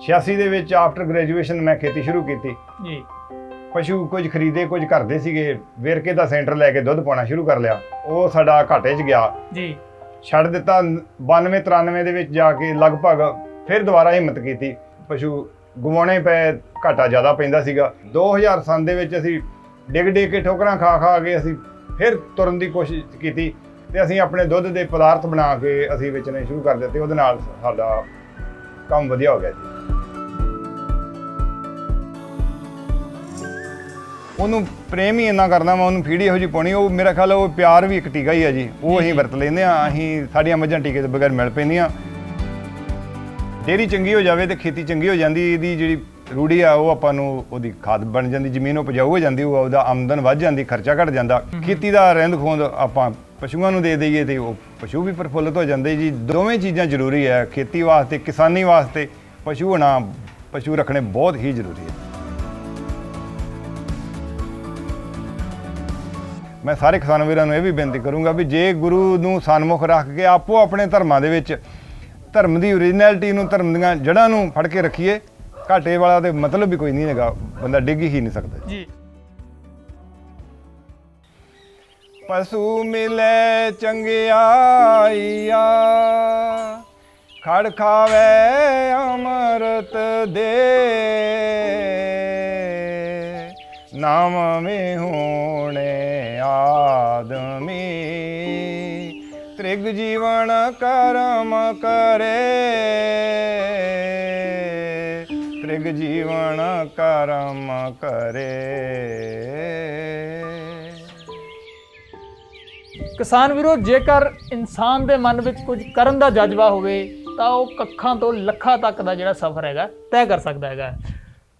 86 ਦੇ ਵਿੱਚ after graduation ਮੈਂ ਖੇਤੀ ਸ਼ੁਰੂ ਕੀਤੀ। ਜੀ। ਪਸ਼ੂ ਕੁਝ ਖਰੀਦੇ ਕੁਝ ਘਰ ਦੇ ਸੀਗੇ। ਵੇਰਕੇ ਦਾ ਸੈਂਟਰ ਲੈ ਕੇ ਦੁੱਧ ਪਾਉਣਾ ਸ਼ੁਰੂ ਕਰ ਲਿਆ। ਉਹ ਸਾਡਾ ਘਾਟੇ 'ਚ ਗਿਆ। ਜੀ। ਛੱਡ ਦਿੱਤਾ। 92 93 ਦੇ ਵਿੱਚ ਜਾ ਕੇ ਲਗਭਗ ਫਿਰ ਦੁਬਾਰਾ ਹਿੰਮਤ ਕੀਤੀ। ਪਸ਼ੂ ਗਵਾਉਣੇ ਪਏ ਘਾਟਾ ਜ਼ਿਆਦਾ ਪੈਂਦਾ ਸੀਗਾ। 2000 ਸੰਨ ਦੇ ਵਿੱਚ ਅਸੀਂ ਡਿੱਗ ਡਿੱਗ ਕੇ ਠੋਕਰਾਂ ਖਾ ਖਾ ਕੇ ਅਸੀਂ ਫਿਰ ਤੁਰਨ ਦੀ ਕੋਸ਼ਿਸ਼ ਕੀਤੀ ਤੇ ਅਸੀਂ ਆਪਣੇ ਦੁੱਧ ਦੇ ਪਦਾਰਥ ਬਣਾ ਕੇ ਅਸੀਂ ਵੇਚਣੇ ਸ਼ੁਰੂ ਕਰ ਦਿੱਤੇ। ਉਹਦੇ ਨਾਲ ਸਾਡਾ ਕੰਮ ਵਧੀਆ ਹੋ ਗਿਆ ਜੀ। ਉਹਨੂੰ ਪ੍ਰੇਮ ਹੀ ਇੰਨਾ ਕਰਦਾ ਮੈਂ ਉਹਨੂੰ ਫੀਡ ਇਹੋ ਜਿਹੀ ਪਾਉਣੀ ਉਹ ਮੇਰਾ ਖਿਆਲ ਉਹ ਪਿਆਰ ਵੀ ਇੱਕ ਟੀਕਾ ਹੀ ਹੈ ਜੀ। ਉਹ ਅਸੀਂ ਵਰਤ ਲੈਂਦੇ ਆ ਅਸੀਂ ਸਾਡੀਆਂ ਮੱਝਾਂ ਟੀਕੇ ਤੋਂ ਬਗੈਰ ਮਿਲ ਪੈਂਦੀਆਂ। ਡੇਰੀ ਚੰਗੀ ਹੋ ਜਾਵੇ ਤੇ ਖੇਤੀ ਚੰਗੀ ਹੋ ਜਾਂਦੀ ਇਹਦੀ ਜਿਹੜੀ ਰੂੜੀ ਆ ਉਹ ਆਪਾਂ ਨੂੰ ਉਹਦੀ ਖਾਦ ਬਣ ਜਾਂਦੀ ਜ਼ਮੀਨ ਉਪਜਾਊ ਹੋ ਜਾਂਦੀ ਉਹ ਉਹਦਾ ਆਮਦਨ ਵੱਧ ਜਾਂਦੀ ਖਰਚਾ ਘਟ ਜਾਂਦਾ। ਖੇਤੀ ਦਾ ਰਹਿੰਦ ਖੂੰਦ ਆਪਾਂ ਪਸ਼ੂਆਂ ਨੂੰ ਦੇ ਦਈਏ ਤੇ ਉਹ ਪਸ਼ੂ ਵੀ ਪ੍ਰਫੁੱਲਤ ਹੋ ਜਾਂਦੇ ਜੀ। ਦੋਵੇਂ ਚੀਜ਼ਾਂ ਜ਼ਰੂਰੀ ਹੈ ਖੇਤੀ ਵਾਸਤੇ ਕਿਸਾਨੀ ਵਾਸਤੇ ਪਸ਼ੂ ਹੋਣਾ ਪਸ਼ੂ ਰੱਖਣੇ ਬਹੁਤ ਹੀ ਜ਼ਰੂਰੀ ਹੈ ਮੈਂ ਸਾਰੇ ਕਿਸਾਨ ਵੀਰਾਂ ਨੂੰ ਇਹ ਵੀ ਬੇਨਤੀ ਕਰੂੰਗਾ ਵੀ ਜੇ ਗੁਰੂ ਨੂੰ ਸਨਮੁਖ ਰੱਖ ਕੇ ਆਪੋ ਆਪਣੇ ਧਰਮਾਂ ਦੇ ਵਿੱਚ ਧਰਮ ਦੀ ਓਰੀਜਨੈਲਿਟੀ ਨੂੰ ਧਰਮ ਦੀਆਂ ਜੜ੍ਹਾਂ ਨੂੰ ਫੜ ਕੇ ਰੱਖੀਏ ਘਾਟੇ ਵਾਲਾ ਤੇ ਮਤਲਬ ਵੀ ਕੋਈ ਨਹੀਂ ਹੈਗਾ ਬੰਦਾ ਡਿੱਗ ਹੀ ਨਹੀਂ ਸਕਦਾ। ਜੀ। ਪਸ਼ੂ ਮਿਲੇ ਚੰਗਿਆਈਆ ਖੜ ਖਾਵੇ ਅੰਮ੍ਰਿਤ ਦੇ। ਨਾਮ ਮੇ ਹੋਣੇ ਆਦਮੀ ਤ੍ਰਿਗ ਜੀਵਨ ਕਰਮ ਕਰੇ। ਤ੍ਰਿਗ ਜੀਵਨ ਕਰਮ ਕਰੇ। ਕਿਸਾਨ ਵੀਰੋ, ਜੇਕਰ ਇਨਸਾਨ ਦੇ ਮਨ ਵਿੱਚ ਕੁਝ ਕਰਨ ਦਾ ਜਜ਼ਬਾ ਹੋਵੇ, ਤਾਂ ਉਹ ਕੱਖਾਂ ਤੋਂ ਲੱਖਾਂ ਤੱਕ ਦਾ ਜਿਹੜਾ ਸਫ਼ਰ ਹੈਗਾ, ਤੈਅ ਕਰ ਸਕਦਾ ਹੈਗਾ।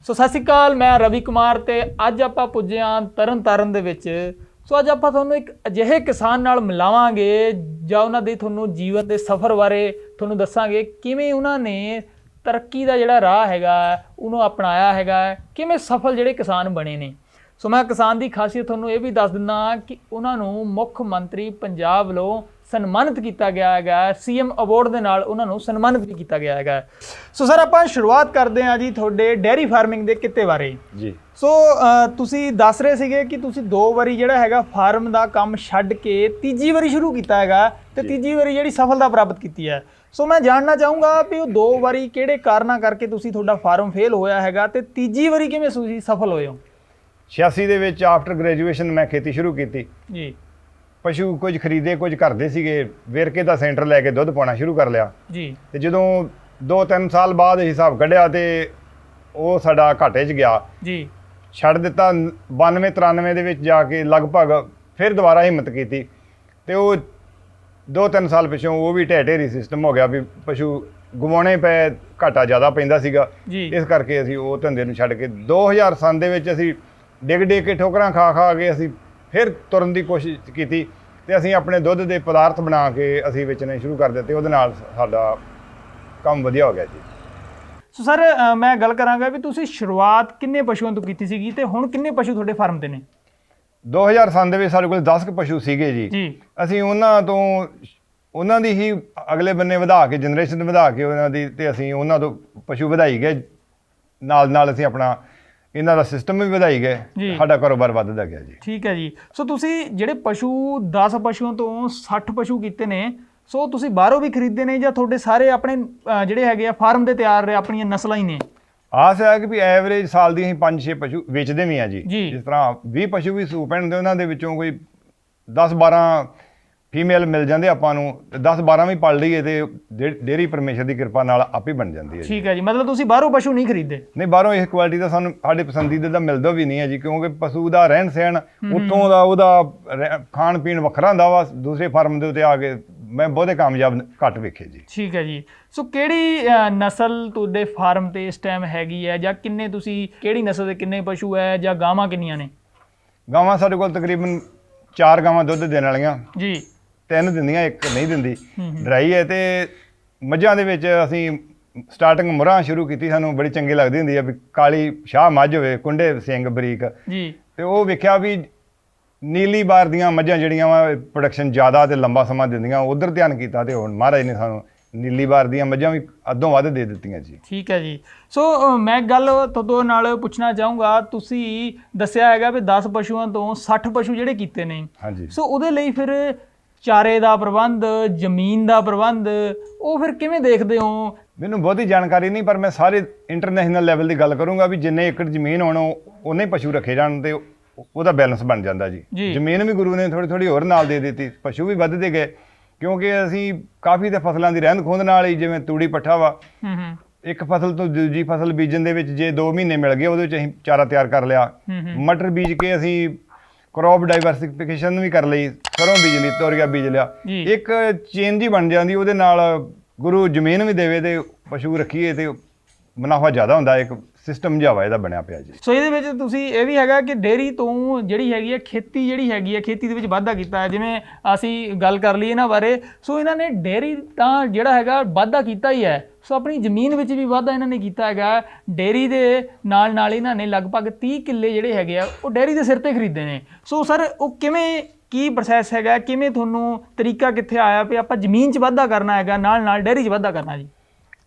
ਸੋ ਸਤਿ ਸ਼੍ਰੀ ਅਕਾਲ, ਮੈਂ ਰਵੀ ਕੁਮਾਰ ਤੇ ਅੱਜ ਆਪਾਂ ਪੁੱਜੇ ਹਾਂ ਤਰਨ ਤਾਰਨ ਦੇ ਵਿੱਚ। ਸੋ ਅੱਜ ਆਪਾਂ ਤੁਹਾਨੂੰ ਇੱਕ ਅਜਿਹੇ ਕਿਸਾਨ ਨਾਲ ਮਿਲਾਵਾਂਗੇ ਜਾਂ ਉਹਨਾਂ ਦੇ ਤੁਹਾਨੂੰ ਜੀਵਨ ਦੇ ਸਫ਼ਰ ਬਾਰੇ ਤੁਹਾਨੂੰ ਦੱਸਾਂਗੇ ਕਿਵੇਂ ਉਹਨਾਂ ਨੇ ਤਰੱਕੀ ਦਾ ਜਿਹੜਾ ਰਾਹ ਹੈਗਾ, ਉਹਨੂੰ ਅਪਣਾਇਆ ਹੈਗਾ, ਕਿਵੇਂ ਸਫਲ ਜਿਹੜੇ ਕਿਸਾਨ ਬਣੇ ਨੇ। ਸੋ ਮੈਂ ਕਿਸਾਨ ਦੀ ਖਾਸੀਅਤ ਤੁਹਾਨੂੰ ਇਹ ਵੀ ਦੱਸ ਦਿੰਦਾ ਕਿ ਉਹਨਾਂ ਨੂੰ ਮੁੱਖ ਮੰਤਰੀ ਪੰਜਾਬ ਵੱਲੋਂ ਸਨਮਾਨਿਤ ਕੀਤਾ ਗਿਆ ਹੈਗਾ ਸੀਐਮ ਅਵਾਰਡ ਦੇ ਨਾਲ ਉਹਨਾਂ ਨੂੰ ਸਨਮਾਨਿਤ ਵੀ ਕੀਤਾ ਗਿਆ ਹੈਗਾ। ਸੋ ਸਰ ਆਪਾਂ ਸ਼ੁਰੂਆਤ ਕਰਦੇ ਹਾਂ ਜੀ ਤੁਹਾਡੇ ਡੇਅਰੀ ਫਾਰਮਿੰਗ ਦੇ ਕਿੱਤੇ ਬਾਰੇ। ਜੀ। ਸੋ ਤੁਸੀਂ ਦੱਸ ਰਹੇ ਸੀਗੇ ਕਿ ਤੁਸੀਂ ਦੋ ਵਾਰੀ ਜਿਹੜਾ ਹੈਗਾ ਫਾਰਮ ਦਾ ਕੰਮ ਛੱਡ ਕੇ ਤੀਜੀ ਵਾਰੀ ਸ਼ੁਰੂ ਕੀਤਾ ਹੈਗਾ ਤੇ ਤੀਜੀ ਵਾਰੀ ਜਿਹੜੀ ਸਫਲਤਾ ਪ੍ਰਾਪਤ ਕੀਤੀ ਹੈ। ਸੋ ਮੈਂ ਜਾਣਨਾ ਚਾਹੂੰਗਾ ਵੀ ਉਹ ਦੋ ਵਾਰੀ ਕਿਹੜੇ ਕਾਰਨਾਂ ਕਰਕੇ ਤੁਸੀਂ ਤੁਹਾਡਾ ਫਾਰਮ ਫੇਲ ਹੋਇਆ ਹੈਗਾ ਤੇ ਤੀਜੀ ਵਾਰੀ ਕਿਵੇਂ ਤੁਸੀਂ ਸਫਲ ਹੋਏ ਹੋ? 86 ਦੇ ਵਿੱਚ ਆਫਟਰ ਗ੍ਰੈਜੂਏਸ਼ਨ ਮੈਂ ਖੇਤੀ ਸ਼ੁਰੂ ਕੀਤੀ। ਜੀ। ਪਸ਼ੂ ਕੁਝ ਖਰੀਦੇ ਕੁਝ ਘਰ ਦੇ ਸੀਗੇ ਵੇਰਕੇ ਦਾ ਸੈਂਟਰ ਲੈ ਕੇ ਦੁੱਧ ਪਾਉਣਾ ਸ਼ੁਰੂ ਕਰ ਲਿਆ। ਜੀ। ਤੇ ਜਦੋਂ 2-3 ਸਾਲ ਬਾਅਦ ਹਿਸਾਬ ਕੱਢਿਆ ਤੇ ਉਹ ਸਾਡਾ ਘਾਟੇ 'ਚ ਗਿਆ। ਜੀ। ਛੱਡ ਦਿੱਤਾ 92-93 ਦੇ ਵਿੱਚ ਜਾ ਕੇ ਲਗਭਗ ਫਿਰ ਦੁਬਾਰਾ ਹਿੰਮਤ ਕੀਤੀ। ਤੇ ਉਹ 2-3 ਸਾਲ ਪਿਛੋਂ ਉਹ ਵੀ ਢਹਿ ਢੇਰੀ ਸਿਸਟਮ ਹੋ ਗਿਆ ਵੀ ਪਸ਼ੂ ਗਵਾਉਣੇ ਪਏ ਘਾਟਾ ਜ਼ਿਆਦਾ ਪੈਂਦਾ ਸੀਗਾ। ਇਸ ਕਰਕੇ ਅਸੀਂ ਉਹ ਧੰਦੇ ਨੂੰ ਛੱਡ ਕੇ 2000 ਸੰਨ ਦੇ ਵਿੱਚ ਅਸੀਂ ਡਿੱਗ ਡਿੱਗ ਕੇ ਠੋਕਰਾਂ ਖਾ ਖਾ ਕੇ ਅਸੀਂ ਫਿਰ ਤੁਰਨ ਦੀ ਕੋਸ਼ਿਸ਼ ਕੀਤੀ ਤੇ ਅਸੀਂ ਆਪਣੇ ਦੁੱਧ ਦੇ ਪਦਾਰਥ ਬਣਾ ਕੇ ਅਸੀਂ ਵੇਚਣੇ ਸ਼ੁਰੂ ਕਰ ਦਿੱਤੇ ਉਹਦੇ ਨਾਲ ਸਾਡਾ ਕੰਮ ਵਧੀਆ ਹੋ ਗਿਆ ਜੀ। ਸੋ ਸਰ ਅ, ਮੈਂ ਗੱਲ ਕਰਾਂਗਾ ਵੀ ਤੁਸੀਂ ਸ਼ੁਰੂਆਤ ਕਿੰਨੇ ਪਸ਼ੂਆਂ ਤੋਂ ਕੀਤੀ ਸੀਗੀ ਤੇ ਹੁਣ ਕਿੰਨੇ ਪਸ਼ੂ ਤੁਹਾਡੇ ਫਾਰਮ ਤੇ ਨੇ? 2000 ਸੰਨ ਦੇ ਵਿੱਚ ਸਾਡੇ ਕੋਲ 10 ਕੁ ਪਸ਼ੂ ਸੀਗੇ ਜੀ। ਜੀ। ਅਸੀਂ ਉਹਨਾਂ ਤੋਂ ਉਹਨਾਂ ਦੀ ਹੀ ਅਗਲੇ ਬੰਨੇ ਵਧਾ ਕੇ ਜਨਰੇਸ਼ਨ ਵਧਾ ਕੇ ਉਹਨਾਂ ਦੀ ਤੇ ਅਸੀਂ ਉਹਨਾਂ ਤੋਂ ਪਸ਼ੂ ਵਧਾਈ ਗਏ। ਨਾਲ ਨਾਲ ਅਸੀਂ ਆਪਣਾ ਇਹਨਾਂ ਦਾ ਸਿਸਟਮ ਵੀ ਵਧਾਈ। ਗਏ ਸਾਡਾ ਕਾਰੋਬਾਰ ਵੱਧਦਾ ਗਿਆ ਜੀ ਠੀਕ ਹੈ ਜੀ ਸੋ ਤੁਸੀਂ ਜਿਹੜੇ ਪਸ਼ੂ 10 ਪਸ਼ੂਆਂ ਤੋਂ 60 ਪਸ਼ੂ ਕੀਤੇ ਨੇ ਸੋ ਤੁਸੀਂ ਬਾਹਰੋਂ ਵੀ ਖਰੀਦੇ ਨੇ ਜਾਂ ਤੁਹਾਡੇ ਸਾਰੇ ਆਪਣੇ ਜਿਹੜੇ ਹੈਗੇ ਆ ਫਾਰਮ ਦੇ ਤਿਆਰ ਆਪਣੀਆਂ ਨਸਲਾਂ ਹੀ ਨੇ ਆਸ ਹੈ ਕਿ ਵੀ ਐਵਰੇਜ ਸਾਲ ਦੀ ਅਸੀਂ 5-6 ਪਸ਼ੂ ਵੇਚਦੇ ਵੀ ਆ ਜੀ। ਜਿਸ ਤਰ੍ਹਾਂ 20 ਪਸ਼ੂ ਵੀ ਸੂਪ ਹੁੰਦੇ ਉਹਨਾਂ ਦੇ ਵਿੱਚੋਂ ਕੋਈ 10-12 ਫੀਮੇਲ ਮਿਲ ਜਾਂਦੇ ਆਪਾਂ ਨੂੰ 10-12 ਵੀ ਪਲ ਲਈਏ ਤੇ ਡੇ- ਡੇਅਰੀ ਪਰਮੇਸ਼ਰ ਦੀ ਕਿਰਪਾ ਨਾਲ ਆਪੇ ਬਣ ਜਾਂਦੀ ਹੈ ਜੀ। ਠੀਕ ਹੈ ਜੀ ਮਤਲਬ ਤੁਸੀਂ ਬਾਹਰੋਂ ਪਸ਼ੂ ਨਹੀਂ ਖਰੀਦੇ ਨਹੀਂ ਬਾਹਰੋਂ ਇਸ ਕੁਆਲਿਟੀ ਦਾ ਸਾਨੂੰ ਸਾਡੇ ਪਸੰਦੀਦੇ ਦਾ ਮਿਲਦਾ ਵੀ ਨਹੀਂ ਹੈ ਜੀ ਕਿਉਂਕਿ ਪਸ਼ੂ ਦਾ ਰਹਿਣ ਸਹਿਣ ਉੱਥੋਂ ਦਾ ਉਹਦਾ ਰਹਿ- ਖਾਣ ਪੀਣ ਵੱਖਰਾ ਹੁੰਦਾ ਵਾ ਦੂਸਰੇ ਫਾਰਮ ਦੇ ਉੱਤੇ ਆ ਕੇ ਮੈਂ ਬਹੁਤੇ ਕਾਮਯਾਬ ਘੱਟ ਵੇਖੇ ਜੀ। ਠੀਕ ਹੈ ਜੀ। ਸੋ ਕਿਹੜੀ ਅ, ਨਸਲ ਤੁਹਾਡੇ ਫਾਰਮ ਤੇ ਇਸ ਟਾਈਮ ਹੈਗੀ ਹੈ ਜਾਂ ਕਿੰਨੇ ਤੁਸੀਂ ਕਿਹੜੀ ਨਸਲ ਦੇ ਕਿੰਨੇ ਪਸ਼ੂ ਹੈ ਜਾਂ ਗਾਵਾਂ ਕਿੰਨੀਆਂ ਨੇ? ਗਾਵਾਂ ਸਾਡੇ ਕੋਲ ਤਕਰੀਬਨ 4 ਗਾਵਾਂ ਦੁੱਧ ਦੇਣ ਵਾਲੀਆਂ। ਜੀ। ਤਿੰਨ ਦਿੰਦੀਆਂ ਇੱਕ ਨਹੀਂ ਦਿੰਦੀ। ਡਰਾਈ ਹੈ ਤੇ ਮੱਝਾਂ ਦੇ ਵਿੱਚ ਅਸੀਂ ਸਟਾਰਟਿੰਗ ਮੁਰਾਂ ਸ਼ੁਰੂ ਕੀਤੀ ਸਾਨੂੰ ਬੜੀ ਚੰਗੀ ਲੱਗਦੀ ਹੁੰਦੀ ਹੈ ਵੀ ਕਾਲੀ ਸ਼ਾਹ ਮੱਝ ਹੋਵੇ ਕੁੰਡੇ ਸਿੰਘ ਬਰੀਕ। ਜੀ। ਤੇ ਉਹ ਵੇਖਿਆ ਵੀ ਨੀਲੀ ਬਾਰ ਦੀਆਂ ਮੱਝਾਂ ਜਿਹੜੀਆਂ ਵਾ ਪ੍ਰੋਡਕਸ਼ਨ ਜ਼ਿਆਦਾ ਤੇ ਲੰਬਾ ਸਮਾਂ ਦਿੰਦੀਆਂ ਉਧਰ ਧਿਆਨ ਕੀਤਾ ਤੇ ਹੁਣ ਮਹਾਰਾਜ ਨੇ ਸਾਨੂੰ ਨੀਲੀ ਬਾਰ ਦੀਆਂ ਮੱਝਾਂ ਵੀ ਅੱਧੋਂ ਵੱਧ ਦੇ ਦਿੱਤੀਆਂ ਜੀ। ਠੀਕ ਹੈ ਜੀ। ਸੋ ਮੈਂ ਗੱਲ ਤੁਹਾਡੇ ਨਾਲ ਪੁੱਛਣਾ ਚਾਹੂੰਗਾ ਤੁਸੀਂ ਦੱਸਿਆ ਹੈਗਾ ਵੀ 10 ਪਸ਼ੂਆਂ ਤੋਂ 60 ਪਸ਼ੂ ਜਿਹੜੇ ਕੀਤੇ ਨੇ। ਹਾਂਜੀ। ਸੋ ਉਹਦੇ ਲਈ ਫਿਰ ਚਾਰੇ ਦਾ ਪ੍ਰਬੰਧ ਜ਼ਮੀਨ ਦਾ ਪ੍ਰਬੰਧ ਉਹ ਫਿਰ ਕਿਵੇਂ ਦੇਖਦੇ ਹੋ? ਮੈਨੂੰ ਬਹੁਤੀ ਜਾਣਕਾਰੀ ਨਹੀਂ ਪਰ ਮੈਂ ਸਾਰੇ ਇੰਟਰਨੈਸ਼ਨਲ ਲੈਵਲ ਦੀ ਗੱਲ ਕਰੂੰਗਾ ਵੀ ਜਿੰਨੇ ਏਕੜ ਜ਼ਮੀਨ ਹੋਣ ਉਹਨੇ ਪਸ਼ੂ ਰੱਖੇ ਜਾਣ ਤੇ ਉਹ- ਉਹਦਾ ਬੈਲੈਂਸ ਬਣ ਜਾਂਦਾ ਜੀ। ਜ਼ਮੀਨ ਵੀ ਗੁਰੂ ਨੇ ਥੋੜੀ ਥੋੜੀ ਹੋਰ ਨਾਲ ਦੇ ਦਿੱਤੀ ਪਸ਼ੂ ਵੀ ਵੱਧਦੇ ਗਏ ਕਿਉਂਕਿ ਅਸੀਂ ਕਾਫੀ ਤੇ ਫਸਲਾਂ ਦੀ ਰਹਿੰਦ ਖੂੰਹਦ ਨਾਲ ਹੀ ਜਿਵੇਂ ਤੂੜੀ ਪੱਠਾ ਵਾ। ਹੂੰ ਹੂੰ। ਇੱਕ ਫਸਲ ਤੋਂ ਦੂਜੀ ਫਸਲ ਬੀਜਣ ਦੇ ਵਿੱਚ ਜੇ 2 ਮਹੀਨੇ ਮਿਲ ਗਏ ਉਹਦੇ ਵਿੱਚ ਅਸੀਂ ਚਾਰਾ ਤਿਆਰ ਕਰ ਲਿਆ। ਮਟਰ ਬੀਜ ਕੇ ਅਸੀਂ ਕ੍ਰੌਪ ਡਾਈਵਰਸਿਫਿਕੇਸ਼ਨ ਵੀ ਕਰ ਲਈ ਸਰੋਂ ਬੀਜ ਲਈ ਤੋਰੀਆ ਬੀਜ ਲਿਆ। ਇੱਕ ਚੇਨ ਜੀ ਬਣ ਜਾਂਦੀ ਉਹਦੇ ਨਾਲ ਗੁਰੂ ਜ਼ਮੀਨ ਵੀ ਦੇਵੇ ਤੇ ਪਸ਼ੂ ਰੱਖੀਏ ਤੇ ਮੁਨਾਫਾ ਜ਼ਿਆਦਾ ਹੁੰਦਾ ਇੱਕ ਸਿਸਟਮ ਜਿਹਾ ਇਹਦਾ ਬਣਿਆ ਪਿਆ ਜੀ। ਸੋ ਇਹਦੇ ਵਿੱਚ ਤੁਸੀਂ ਇਹ ਵੀ ਹੈਗਾ ਕਿ ਡੇਰੀ ਤੋਂ ਜਿਹੜੀ ਹੈਗੀ ਹੈ ਖੇਤੀ ਜਿਹੜੀ ਹੈਗੀ ਹੈ ਖੇਤੀ ਦੇ ਵਿੱਚ ਵਾਧਾ ਕੀਤਾ ਹੈ ਜਿਵੇਂ ਅਸੀਂ ਗੱਲ ਕਰ ਲਈ ਇਹਨਾਂ ਬਾਰੇ। ਸੋ ਇਹਨਾਂ ਨੇ ਡੇਰੀ ਤਾਂ ਜਿਹੜਾ ਹੈਗਾ ਵਾਧਾ ਕੀਤਾ ਹੀ ਹੈ। ਸੋ ਆਪਣੀ ਜ਼ਮੀਨ ਵਿੱਚ ਵੀ ਵਾਧਾ ਇਹਨਾਂ ਨੇ ਕੀਤਾ ਹੈਗਾ। ਡੇਰੀ ਦੇ ਨਾਲ ਨਾਲ ਇਹਨਾਂ ਨੇ ਲਗਭਗ 30 ਕਿੱਲੇ ਜਿਹੜੇ ਹੈਗੇ ਆ ਉਹ ਡੇਰੀ ਦੇ ਸਿਰ ਤੇ ਖਰੀਦੇ ਨੇ। ਸੋ ਸਰ ਉਹ ਕਿਵੇਂ ਕੀ ਪ੍ਰੋਸੈਸ ਹੈਗਾ? ਕਿਵੇਂ ਤੁਹਾਨੂੰ ਤਰੀਕਾ ਕਿੱਥੇ ਆਇਆ ਵੀ ਆਪਾਂ ਜ਼ਮੀਨ 'ਚ ਵਾਧਾ ਕਰਨਾ ਹੈਗਾ ਨਾਲ ਨਾਲ ਡੇਰੀ 'ਚ ਵਾਧਾ ਕਰਨਾ ਜੀ?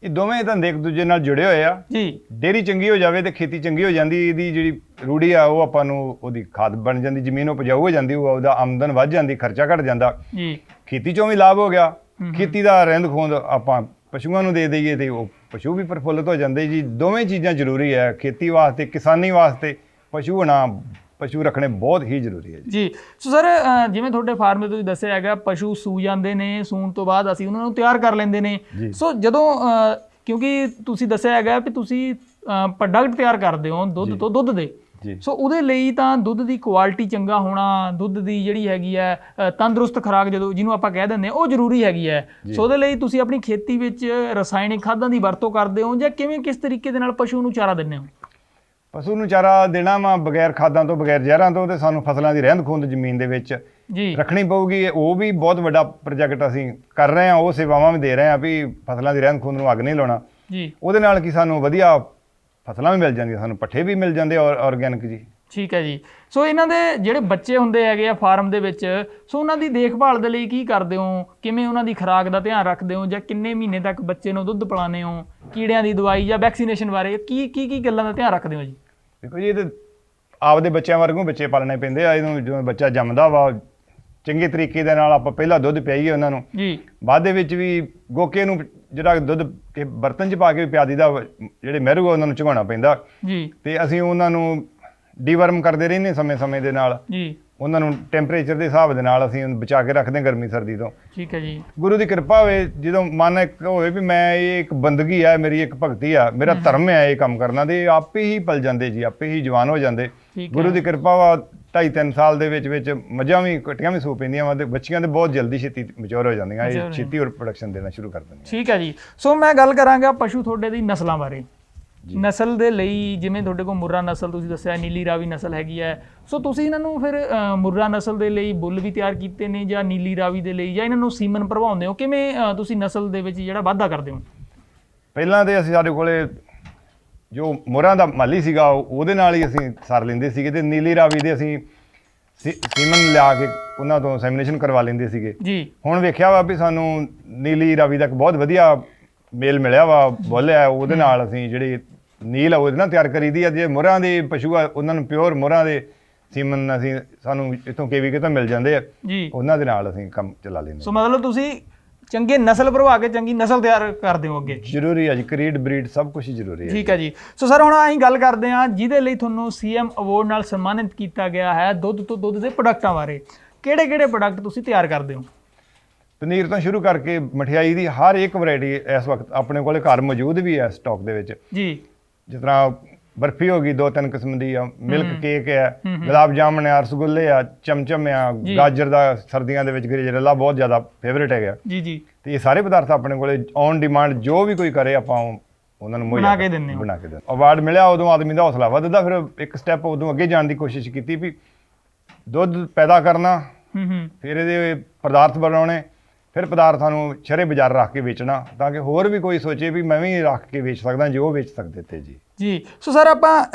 ਇਹ ਦੋਵੇਂ ਧੰਦੇ ਇੱਕ ਦੂਜੇ ਨਾਲ ਜੁੜੇ ਹੋਏ ਆ। ਜੀ। ਡੇਰੀ ਚੰਗੀ ਹੋ ਜਾਵੇ ਤੇ ਖੇਤੀ ਚੰਗੀ ਹੋ ਜਾਂਦੀ ਇਹਦੀ ਜਿਹੜੀ ਰੂੜੀ ਆ ਉਹ ਆਪਾਂ ਨੂੰ ਉਹਦੀ ਖਾਦ ਬਣ ਜਾਂਦੀ ਜ਼ਮੀਨ ਉਪਜਾਊ ਹੋ ਜਾਂਦੀ ਉਹ ਉਹਦਾ ਆਮਦਨ ਵੱਧ ਜਾਂਦੀ ਖਰਚਾ ਘਟ ਜਾਂਦਾ। ਜੀ। ਖੇਤੀ ਚੋਂ ਵੀ ਲਾਭ ਹੋ ਗਿਆ। ਖੇਤੀ ਦਾ ਰਹਿੰਦ ਖੂੰਦ ਆਪਾਂ ਪਸ਼ੂਆਂ ਨੂੰ ਦੇ ਦਈਏ ਤੇ ਉਹ ਪਸ਼ੂ ਵੀ ਪ੍ਰਫੁੱਲਤ ਹੋ ਜਾਂਦੇ ਜੀ। ਦੋਵੇਂ ਚੀਜ਼ਾਂ ਜ਼ਰੂਰੀ ਹੈ ਖੇਤੀ ਵਾਸਤੇ ਕਿਸਾਨੀ ਵਾਸਤੇ ਪਸ਼ੂ ਹੋਣਾ ਪਸ਼ੂ ਰੱਖਣੇ ਬਹੁਤ ਹੀ ਜ਼ਰੂਰੀ ਹੈ ਜੀ। ਜੀ ਸੋ ਸਰ ਜਿਵੇਂ ਤੁਹਾਡੇ ਫਾਰਮ ਤੇ ਤੁਸੀਂ ਦੱਸਿਆ ਹੈਗਾ ਪਸ਼ੂ ਸੂ ਜਾਂਦੇ ਨੇ ਸੂਣ ਤੋਂ ਬਾਅਦ ਅਸੀਂ ਉਹਨਾਂ ਨੂੰ ਤਿਆਰ ਕਰ ਲੈਂਦੇ ਨੇ। ਸੋ ਜਦੋਂ ਕਿਉਂਕਿ ਤੁਸੀਂ ਦੱਸਿਆ ਹੈਗਾ ਵੀ ਤੁਸੀਂ ਪ੍ਰੋਡਕਟ ਤਿਆਰ ਕਰਦੇ ਹੋ ਦੁੱਧ ਤੋਂ ਦੁੱਧ ਦੇ। ਸੋ ਉਹਦੇ ਲਈ ਤਾਂ ਦੁੱਧ ਦੀ ਕੁਆਲਿਟੀ ਚੰਗਾ ਹੋਣਾ ਦੁੱਧ ਦੀ ਜਿਹੜੀ ਹੈਗੀ ਹੈ ਤੰਦਰੁਸਤ ਖੁਰਾਕ ਜਦੋਂ ਜਿਹਨੂੰ ਆਪਾਂ ਕਹਿ ਦਿੰਦੇ ਹਾਂ ਉਹ ਜ਼ਰੂਰੀ ਹੈਗੀ ਹੈ। ਸੋ ਉਹਦੇ ਲਈ ਤੁਸੀਂ ਆਪਣੀ ਖੇਤੀ ਵਿੱਚ ਰਸਾਇਣਿਕ ਖਾਦਾਂ ਦੀ ਵਰਤੋਂ ਕਰਦੇ ਹੋ ਜਾਂ ਕਿਵੇਂ ਕਿਸ ਤਰੀਕੇ ਦੇ ਨਾਲ ਪਸ਼ੂ ਨੂੰ ਚਾਰਾ ਦਿੰਦੇ ਹੋ? ਪਸ਼ੂ ਨੂੰ ਚਾਰਾ ਦੇਣਾ ਵਾ ਬਗੈਰ ਖਾਦਾਂ ਤੋਂ ਬਗੈਰ ਜ਼ਹਿਰਾਂ ਤੋਂ ਤੇ ਸਾਨੂੰ ਫਸਲਾਂ ਦੀ ਰਹਿੰਦ ਖੂੰਦ ਜ਼ਮੀਨ ਦੇ ਵਿੱਚ ਜੀ। ਰੱਖਣੀ ਪਊਗੀ। ਉਹ ਵੀ ਬਹੁਤ ਵੱਡਾ ਪ੍ਰੋਜੈਕਟ ਅਸੀਂ ਕਰ ਰਹੇ ਹਾਂ ਉਹ ਸੇਵਾਵਾਂ ਵੀ ਦੇ ਰਹੇ ਹਾਂ ਵੀ ਫਸਲਾਂ ਦੀ ਰਹਿੰਦ ਖੂੰਦ ਨੂੰ ਅੱਗ ਨਹੀਂ ਲਾਉਣਾ। ਜੀ। ਉਹਦੇ ਨਾਲ ਕੀ ਸਾਨੂੰ ਵਧੀਆ ਫਸਲਾਂ ਵੀ ਮਿਲ ਜਾਂਦੀਆਂ ਸਾਨੂੰ ਪੱਠੇ ਵੀ ਮਿਲ ਜਾਂਦੇ ਔਰ ਆਰਗੈਨਿਕ ਜੀ। ਠੀਕ ਹੈ ਜੀ। ਸੋ ਇਹਨਾਂ ਦੇ ਜਿਹੜੇ ਬੱਚੇ ਹੁੰਦੇ ਹੈਗੇ ਆ ਫਾਰਮ ਦੇ ਵਿੱਚ ਸੋ ਉਹਨਾਂ ਦੀ ਦੇਖਭਾਲ ਦੇ ਲਈ ਕੀ ਕਰਦੇ ਹੋ? ਕਿਵੇਂ ਉਹਨਾਂ ਦੀ ਖੁਰਾਕ ਦਾ ਧਿਆਨ ਰੱਖਦੇ ਹੋ? ਜਾਂ ਕਿੰਨੇ ਮਹੀਨੇ ਤੱਕ ਬੱਚੇ ਨੂੰ ਦੁੱਧ ਪਿਲਾਉਂਦੇ ਹੋ? ਕੀੜਿਆਂ ਦੀ ਦਵਾਈ ਜਾਂ ਵੈਕਸੀਨੇਸ਼ਨ ਬਾਰੇ ਕੀ ਕੀ ਕੀ ਗੱਲਾਂ ਦਾ ਧਿਆਨ ਰੱਖਦੇ ਹੋ ਜੀ? ਦੇਖੋ ਜੀ ਇਹ ਤੇ ਆਪਦੇ ਬੱਚਿਆਂ ਵਰਗੂ ਬੱਚੇ ਪਾਲਣੇ ਪੈਂਦੇ ਆ ਇਹਨੂੰ ਜਦੋਂ ਬੱਚਾ ਜੰਮਦਾ ਵਾ ਚੰਗੇ ਤਰੀਕੇ ਦੇ ਨਾਲ ਆਪਾਂ ਪਹਿਲਾਂ ਦੁੱਧ ਪਿਆਈਏ ਉਹਨਾਂ ਨੂੰ। ਜੀ। ਬਾਅਦ ਦੇ ਵਿੱਚ ਵੀ ਗੋਕੇ ਨੂੰ ਜਿਹੜਾ ਦੁੱਧ ਕੇ ਬਰਤਨ 'ਚ ਪਾ ਕੇ ਪਿਆ ਦੀਦਾ ਜਿਹੜੇ ਮਹਿਰੂ ਆ ਉਹਨਾਂ ਨੂੰ ਝਗਾਉਣਾ ਪੈਂਦਾ। ਜੀ। ਤੇ ਅਸੀਂ ਉਹਨਾਂ ਨੂੰ ਡੀਵਰਮ ਕਰਦੇ ਰਹਿੰਦੇ ਸਮੇਂ-ਸਮੇਂ ਦੇ ਨਾਲ। ਜੀ। ਉਹਨਾਂ ਨੂੰ ਟੈਂਪਰੇਚਰ ਦੇ ਹਿਸਾਬ ਦੇ ਨਾਲ ਅਸੀਂ ਉਹਨੂੰ ਬਚਾ ਕੇ ਰੱਖਦੇ ਹਾਂ ਗਰਮੀ ਸਰਦੀ ਤੋਂ। ਠੀਕ ਹੈ ਜੀ। ਗੁਰੂ ਦੀ ਕਿਰਪਾ ਹੋਵੇ ਜਦੋਂ ਮਨ ਇੱਕ ਹੋਵੇ ਵੀ ਮੈਂ ਇਹ ਇੱਕ ਬੰਦਗੀ ਹੈ ਮੇਰੀ ਇੱਕ ਭਗਤੀ ਆ ਮੇਰਾ ਧਰਮ ਹੈ ਇਹ ਕੰਮ ਕਰਨਾ ਤੇ ਇਹ ਆਪੇ ਹੀ ਪਲ ਜਾਂਦੇ ਜੀ ਆਪੇ ਹੀ ਜਵਾਨ ਹੋ ਜਾਂਦੇ। ਗੁਰੂ ਦੀ ਕਿਰਪਾ ਵਾ ਢਾਈ ਤਿੰਨ ਸਾਲ ਦੇ ਵਿੱਚ ਵਿੱਚ ਮੱਝਾਂ ਵੀ ਕਟੀਆਂ ਵੀ ਸੂ ਪੈਂਦੀਆਂ ਵਾ ਤੇ ਬੱਚੀਆਂ ਤੇ ਬਹੁਤ ਜਲਦੀ ਛੇਤੀ ਮੈਚੁਰ ਹੋ ਜਾਂਦੀਆਂ ਇਹ ਛੇਤੀ ਹੋਰ ਪ੍ਰੋਡਕਸ਼ਨ ਦੇਣਾ ਸ਼ੁਰੂ ਕਰ ਦਿੰਦੀਆਂ। ਠੀਕ ਹੈ ਜੀ। ਸੋ ਮੈਂ ਗੱਲ ਕਰਾਂਗਾ ਪਸ਼ੂ ਤੁਹਾਡੇ ਦੀ ਨਸਲਾਂ ਬਾਰੇ। ਨਸਲ ਦੇ ਲਈ ਜਿਵੇਂ ਤੁਹਾਡੇ ਕੋਲ ਮੁਰਰਾ ਨਸਲ ਤੁਸੀਂ ਦੱਸਿਆ ਨੀਲੀ ਰਾਵੀ ਨਸਲ ਹੈਗੀ ਹੈ। ਸੋ ਤੁਸੀਂ ਇਹਨਾਂ ਨੂੰ ਫਿਰ ਮੁਰਰਾ ਨਸਲ ਦੇ ਲਈ ਬੁੱਲ ਵੀ ਤਿਆਰ ਕੀਤੇ ਨੇ ਜਾਂ ਨੀਲੀ ਰਾਵੀ ਦੇ ਲਈ ਜਾਂ ਇਹਨਾਂ ਨੂੰ ਸੀਮਨ ਭਰਵਾਉਂਦੇ ਹੋ? ਕਿਵੇਂ ਤੁਸੀਂ ਨਸਲ ਦੇ ਵਿੱਚ ਜਿਹੜਾ ਵਾਧਾ ਕਰਦੇ ਹੋ? ਪਹਿਲਾਂ ਤੇ ਅਸੀਂ ਸਾਡੇ ਕੋਲੇ ਜੋ ਮੋਹਰਾਂ ਦਾ ਮਾਲੀ ਸੀਗਾ ਉਹ- ਉਹਦੇ ਨਾਲ ਹੀ ਅਸੀਂ ਸਰ ਲੈਂਦੇ ਸੀਗੇ ਤੇ ਨੀਲੀ ਰਾਵੀ ਦੇ ਅਸੀਂ ਸੀ- ਸੀਮਨ ਲਿਆ ਕੇ ਉਹਨਾਂ ਤੋਂ ਸੈਮੀਨੇਸ਼ਨ ਕਰਵਾ ਲੈਂਦੇ ਸੀਗੇ। ਜੀ। ਹੁਣ ਵੇਖਿਆ ਵਾ ਵੀ ਸਾਨੂੰ ਨੀਲੀ ਰਾਵੀ ਦਾ ਇੱਕ ਬਹੁਤ ਵਧੀਆ ਮੇਲ ਮਿਲਿਆ ਵਾ ਬੋਲਿਆ ਉਹਦੇ ਨਾਲ ਅਸੀਂ ਜਿਹੜੀ ਨੀਲ ਆ ਉਹਦੇ ਨਾਲ ਤਿਆਰ ਕਰੀਦੀ ਆ। ਜੇ ਮੁਰਾਂ ਦੇ ਪਸ਼ੂ ਆ ਉਹਨਾਂ ਨੂੰ ਪਿਓਰ ਮੁਰਾਂ ਦੇ ਸੀਮਨ ਅਸੀਂ ਸਾਨੂੰ ਇਥੋਂ ਕੇਵੀ ਕਿਤੋਂ ਮਿਲ ਜਾਂਦੇ ਆ। ਜੀ। ਉਹਨਾਂ ਦੇ ਨਾਲ ਅਸੀਂ ਕੰਮ ਚਲਾ ਲੈਂਦੇ ਸੋ ਮਤਲਬ ਤੁਸੀਂ ਚੰਗੇ ਨਸਲ ਭਰਵਾ ਕੇ ਚੰਗੀ ਨਸਲ ਤਿਆਰ ਕਰਦੇ ਹੋ ਅੱਗੇ। ਜ਼ਰੂਰੀ ਆ ਜੀ ਕਰੀਡ ਬਰੀਡ ਸਭ ਕੁਝ ਜ਼ਰੂਰੀ ਹੈ ਠੀਕ ਹੈ ਜੀ। ਸੋ ਸਰ ਹੁਣ ਅਸੀਂ ਗੱਲ ਕਰਦੇ ਹਾਂ ਜਿਹਦੇ ਲਈ ਤੁਹਾਨੂੰ ਸੀਐਮ ਅਵਾਰਡ ਨਾਲ ਸਨਮਾਨਿਤ ਕੀਤਾ ਗਿਆ ਹੈ ਦੁੱਧ ਤੋਂ ਦੁੱਧ ਦੇ ਪ੍ਰੋਡਕਟਾਂ ਬਾਰੇ। ਕਿਹੜੇ ਕਿਹੜੇ ਪ੍ਰੋਡਕਟ ਤੁਸੀਂ ਤਿਆਰ ਕਰਦੇ ਹੋ? ਪਨੀਰ ਤੋਂ ਸ਼ੁਰੂ ਕਰਕੇ ਮਠਿਆਈ ਦੀ ਹਰ ਇੱਕ ਵੈਰਾਈਟੀ ਇਸ ਵਕਤ ਆਪਣੇ ਕੋਲੇ ਘਰ ਮੌਜੂਦ ਵੀ ਹੈ ਸਟਾਕ ਦੇ ਵਿੱਚ। ਜੀ। ਜਿਸ ਤਰ੍ਹਾਂ ਬਰਫੀ ਹੋ ਗਈ ਦੋ ਤਿੰਨ ਕਿਸਮ ਦੀ ਆ। ਮਿਲਕ ਕੇਕ ਹੈ ਗੁਲਾਬ ਜਾਮਨ ਆ ਰਸਗੁੱਲੇ ਆ ਚਮਚਮ ਆ ਗਾਜਰ ਦਾ ਸਰਦੀਆਂ ਦੇ ਵਿੱਚ ਗਜਰੇਲਾ ਬਹੁਤ ਜ਼ਿਆਦਾ ਫੇਵਰੇਟ ਹੈਗਾ। ਜੀ ਜੀ। ਤੇ ਇਹ ਸਾਰੇ ਪਦਾਰਥ ਆਪਣੇ ਕੋਲੇ ਔਨ ਡਿਮਾਂਡ ਜੋ ਵੀ ਕੋਈ ਕਰੇ ਆਪਾਂ ਉਹ- ਉਹਨਾਂ ਨੂੰ ਬਣਾ ਕੇ ਹੋ। ਬਣਾ ਕੇ ਦਿੰਦੇ ਅਵਾਰਡ ਮਿਲਿਆ ਉਦੋਂ ਆਦਮੀ ਦਾ ਹੌਸਲਾ ਵੱਧਦਾ ਫਿਰ ਇੱਕ ਸਟੈਪ ਉਦੋਂ ਅੱਗੇ ਜਾਣ ਦੀ ਕੋਸ਼ਿਸ਼ ਕੀਤੀ ਵੀ ਦੁੱਧ ਪੈਦਾ ਕਰਨਾ ਹੂੰ ਹੂੰ। ਫਿਰ ਇਹਦੇ ਪਦਾਰਥ ਬਣਾਉਣੇ ਫਿਰ ਪਦਾਰਥਾਂ ਨੂੰ ਸ਼ਰੇ ਬਾਜ਼ਾਰ ਰੱਖ ਕੇ ਵੇਚਣਾ ਤਾਂ ਕਿ ਹੋਰ ਵੀ ਕੋਈ ਸੋਚੇ ਵੀ ਮੈਂ ਵੀ ਰੱਖ ਕੇ ਵੇਚ ਸਕਦਾ ਜੋ ਵੇਚ ਸਕਦੇ ਤੇ ਜੀ। ਜੀ ਸੋ ਸਰ ਆਪਾਂ